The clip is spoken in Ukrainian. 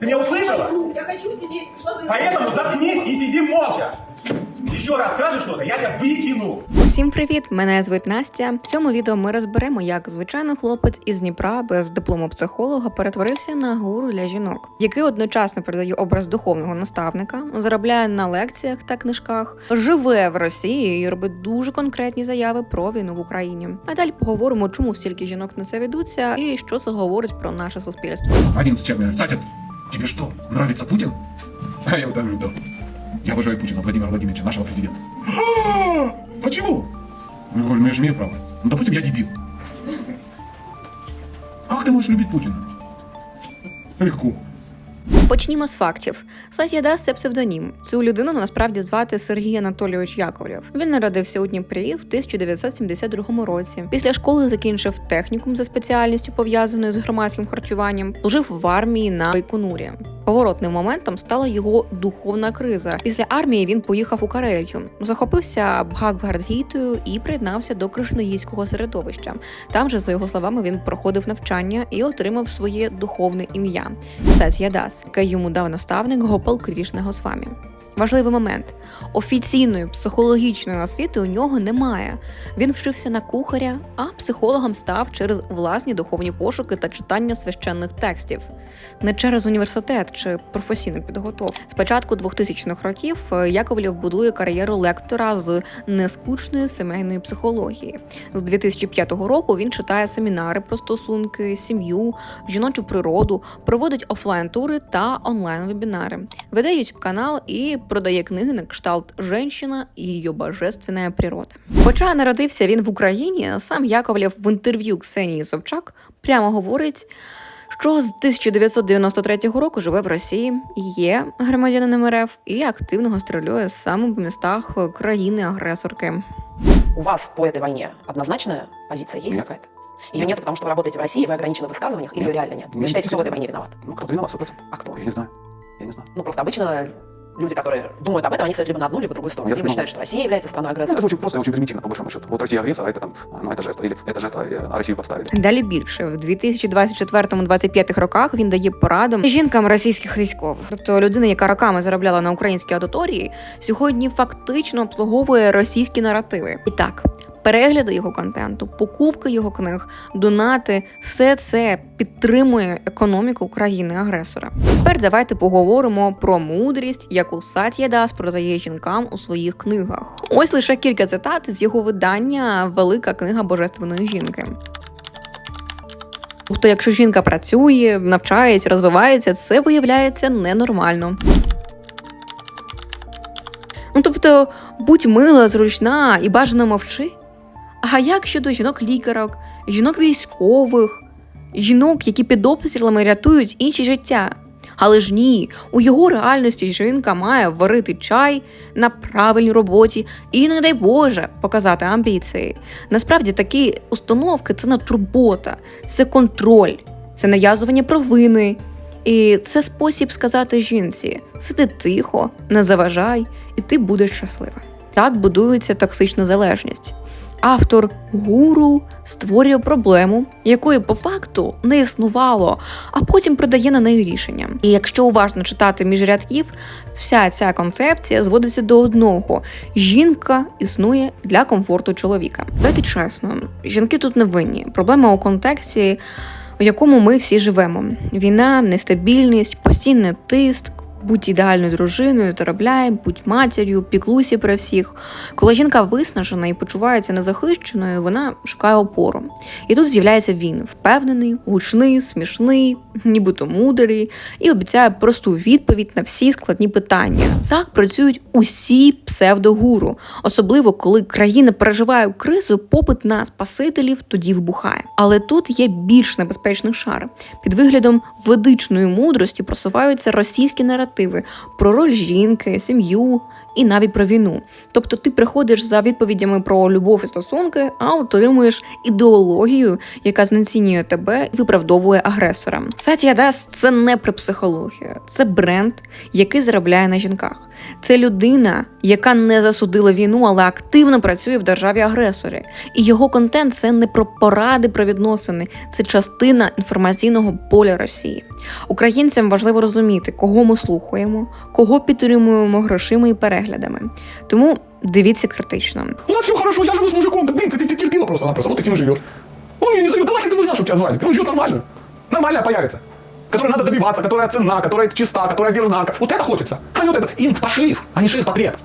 Ты меня услышала? Я хочу сидеть, пришла за Поэтому заткнись и сиди молча. Еще раз скажешь что-то, я тебя выкину. Усім привіт! Мене звуть Настя. В цьому відео ми розберемо, як звичайний хлопець із Дніпра без диплому психолога перетворився на гуру для жінок, який одночасно передає образ духовного наставника, заробляє на лекціях та книжках, живе в Росії і робить дуже конкретні заяви про війну в Україні. А далі поговоримо, чому стільки жінок на це ведуться і що це говорить про наше суспільство. Один чек мне говорит, Сатя, Тебе что, нравится Путин? А я вот так да. Я обожаю Путина, Владимира Владимировича, нашего президента. «А, Почему? Ну, говорю, ну я же имею право. Ну, допустим, я дебил. Как ты можешь любить Путина? Легко. Почнімо з фактів. Сатія Дас – це псевдонім. Цю людину насправді звати Сергій Анатолійович Яковлєв. Він народився у Дніпрі в 1972 році. Після школи закінчив технікум за спеціальністю, пов'язаною з громадським харчуванням. Служив в армії на Байконурі. Поворотним моментом стала його духовна криза. Після армії він поїхав у Карелію, захопився Бхагвардгітою і приєднався до кришнаїдського середовища. Там же, за його словами, він проходив навчання і отримав своє духовне ім'я Сатія Дас, яке йому дав наставник Гопал Крішна Госвамі. Важливий момент: офіційної психологічної освіти у нього немає. Він вчився на кухаря, а психологом став через власні духовні пошуки та читання священних текстів, не через університет чи професійну підготовку. З початку 2000-х років е, Яковлєв будує кар'єру лектора з нескучної сімейної психології. З 2005 року він читає семінари про стосунки, сім'ю, жіночу природу, проводить офлайн-тури та онлайн-вебінари, youtube канал і продає книги на кшталт «Женщина і її божественна природа. Хоча народився він в Україні, сам Яковлєв в інтерв'ю Ксенії Собчак прямо говорить. Що з 1993 року живе в Росії, є громадянином РФ і активно гастролює саме по містах країни-агресорки. У вас по этой войне однозначная позиция есть Нет. какая-то? Ее нет, потому что вы работаете в России, вы ограничены в высказываниях, или Нет. реально нет? Вы Нет, считаете, кто в этой действительно. войне виноват? Ну, кто-то виноват, 100%. А кто? Я не знаю. Я не знаю. Ну, просто обычно люди, которые думают об этом, они стоят либо на одну, либо другую сторону. Я либо понимаю. считают, что Россия является Ну, страной-агрессором. это же очень просто и очень примитивно, по большому счету. Вот Россия агрессор, а это там, ну, это жертва. Или это жертва, э, а Россию подставили. Далі більше в 2024-2025 роках він дає пораду жінкам російських військових. Тобто людина, яка роками заробляла на українській аудиторії, сьогодні фактично обслуговує російські наративи. І так. Перегляди його контенту, покупки його книг, донати все це підтримує економіку країни-агресора. Тепер давайте поговоримо про мудрість, яку Сатія Дас продає жінкам у своїх книгах. Ось лише кілька цитат з його видання Велика книга божественної жінки. Тобто, якщо жінка працює, навчається, розвивається, це виявляється ненормально. Ну тобто, будь мила, зручна і бажано мовчи. А як щодо жінок-лікарок, жінок військових, жінок, які під обстрілами рятують інші життя? Але ж ні, у його реальності жінка має варити чай на правильній роботі і, не дай Боже, показати амбіції. Насправді такі установки це не турбота, це контроль, це нав'язування провини. І це спосіб сказати жінці: сиди тихо, не заважай, і ти будеш щаслива. Так будується токсична залежність. Автор гуру створює проблему, якої по факту не існувало, а потім придає на неї рішення. І якщо уважно читати між рядків, вся ця концепція зводиться до одного: жінка існує для комфорту чоловіка. Давайте чесно, жінки тут не винні. Проблема у контексті, в якому ми всі живемо: війна, нестабільність, постійний тиск. Будь ідеальною дружиною, заробляй, будь матір'ю, піклуйся про всіх. Коли жінка виснажена і почувається незахищеною, вона шукає опору. І тут з'являється він, впевнений, гучний, смішний, нібито мудрий, і обіцяє просту відповідь на всі складні питання. Так працюють усі псевдогуру, особливо коли країна переживає кризу, попит на спасителів тоді вбухає. Але тут є більш небезпечний шар. Під виглядом ведичної мудрості просуваються російські наративи про роль жінки, сім'ю, і навіть про війну. Тобто ти приходиш за відповідями про любов і стосунки, а отримуєш ідеологію, яка знецінює тебе і виправдовує агресора. Сатія Дас це не про психологію, це бренд, який заробляє на жінках. Це людина, яка не засудила війну, але активно працює в державі агресорі. І його контент це не про поради про відносини, це частина інформаційного поля Росії. Українцям важливо розуміти, кого ми слухаємо, кого підтримуємо грошима і переглядами. Тому дивіться критично. У нас все хорошо, я живу с мужиком. Так, блин, ты, ты, ты терпила просто-напросто. Вот ты с ним живешь. Он мне не зовет. Да нахер ты нужна, чтобы тебя звали? Он живет нормально. Нормальная появится. Которой надо добиваться, которая цена, которая чиста, которая верна. Вот это хочется. А не вот это. Им пошлив, а не шив портрет.